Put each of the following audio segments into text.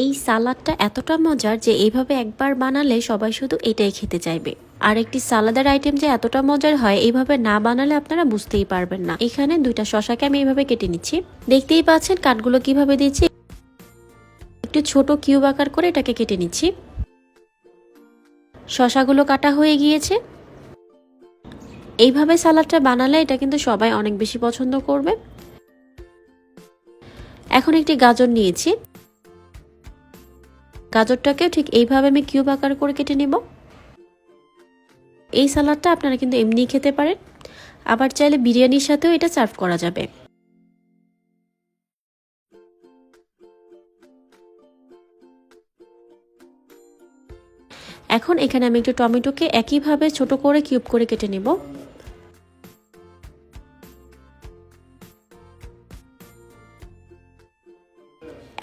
এই সালাদটা এতটা মজার যে এইভাবে একবার বানালে সবাই শুধু এটাই খেতে চাইবে। আর একটি সালাদের আইটেম যে এতটা মজার হয় এইভাবে না বানালে আপনারা বুঝতেই পারবেন না। এখানে দুইটা শশাকে আমি এইভাবে কেটে নিচ্ছি। দেখতেই পাচ্ছেন কাঠগুলো কীভাবে দিচ্ছি একটু ছোট কিউব আকার করে এটাকে কেটে নিচ্ছি। শশাগুলো কাটা হয়ে গিয়েছে। এইভাবে সালাদটা বানালে এটা কিন্তু সবাই অনেক বেশি পছন্দ করবে। এখন একটি গাজর নিয়েছি। গাজরটাকেও ঠিক এইভাবে আমি কিউব আকার করে কেটে নেব। এই সালাদটা আপনারা কিন্তু এমনি খেতে পারেন। আবার চাইলে বিরিয়ানির সাথেও এটা সার্ভ করা যাবে। এখন এখানে আমি একটু টমেটোকে একইভাবে ছোট করে কিউব করে কেটে নেব।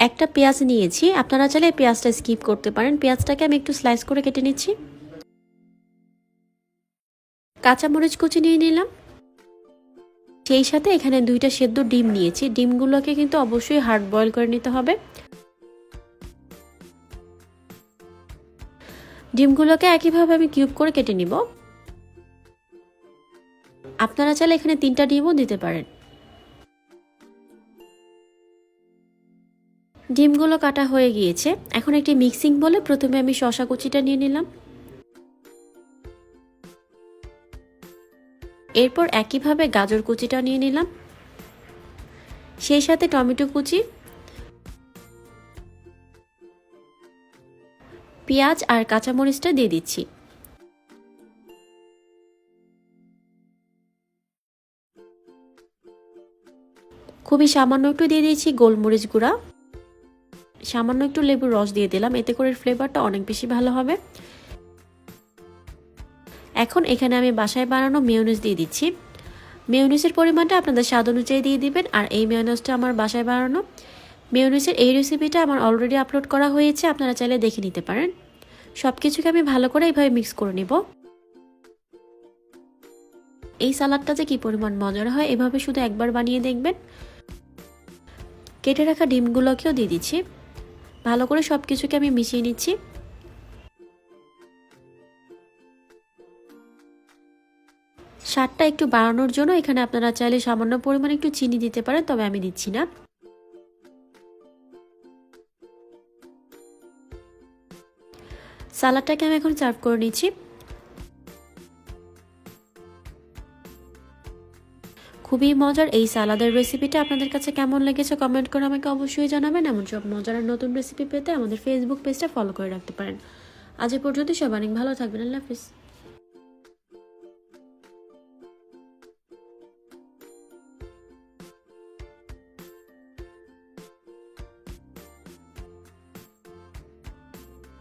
একটা পেঁয়াজ নিয়েছি। আপনারা চাইলে পেঁয়াজটা স্কিপ করতে পারেন। পেঁয়াজটাকে আমি একটু স্লাইস করে কেটে নিচ্ছি। কাঁচামরিচ কুচি নিয়ে নিলাম। সেই সাথে এখানে দুইটা সেদ্ধ ডিম নিয়েছি। ডিমগুলোকে কিন্তু অবশ্যই হার্ড বয়েল করে নিতে হবে। ডিমগুলোকে একইভাবে আমি কিউব করে কেটে নিব। আপনারা চাইলে এখানে তিনটা ডিমও দিতে পারেন। ডিমগুলো কাটা হয়ে গিয়েছে। এখন একটি মিক্সিং বলে প্রথমে আমি শশা কুচিটা নিয়ে নিলাম। এরপর একইভাবে গাজর কুচিটা নিয়ে নিলাম। সেই সাথে টমেটো কুচি, পেঁয়াজ আর কাঁচামরিচটা দিয়ে দিচ্ছি। খুবই সামান্য একটু দিয়ে দিয়েছি গোলমরিচ গুঁড়া। সামান্য একটু লেবুর রস দিয়ে দিলাম। এতে করে ফ্লেভারটা অনেক বেশি ভালো হবে। এখন এখানে আমি বাসায় বানানো মেয়নিজ দিয়ে দিচ্ছি। মেয়নিজের পরিমাণটা আপনাদের স্বাদ অনুযায়ী দিয়ে দিবেন। আর এই মেয়নিজটা আমার বাসায় বানানো। মেয়নিজের এই রেসিপিটা আমার অলরেডি আপলোড করা হয়েছে। আপনারা চাইলে দেখে নিতে পারেন। সব কিছুকে আমি ভালো করে এইভাবে মিক্স করে নিব। এই সালাদটা যে কী পরিমাণ মজার হয়, এভাবে শুধু একবার বানিয়ে দেখবেন। কেটে রাখা ডিমগুলোকেও দিয়ে দিচ্ছি। ভালো করে সব কিছুকে আমি মিশিয়ে নিচ্ছি। স্বাদটা একটু বাড়ানোর জন্য এখানে আপনারা চাইলে সামান্য পরিমাণে একটু চিনি দিতে পারেন, তবে আমি দিচ্ছি না। সালাডটাকে আমি এখন সার্ভ করে নিচ্ছি। খুবই মজার। এই সালাদের রেসিপিটা আপনাদের কাছে কেমন লেগেছে কমেন্ট করে আমাকে অবশ্যই জানাবেন। এমন সব মজার আর নতুন রেসিপি পেতে আমাদের ফেসবুক পেজটা ফলো করে রাখতে পারেন। আজ এ পর্যন্ত সব অনেক ভালো থাকবেন। আল্লাহ হাফিজ।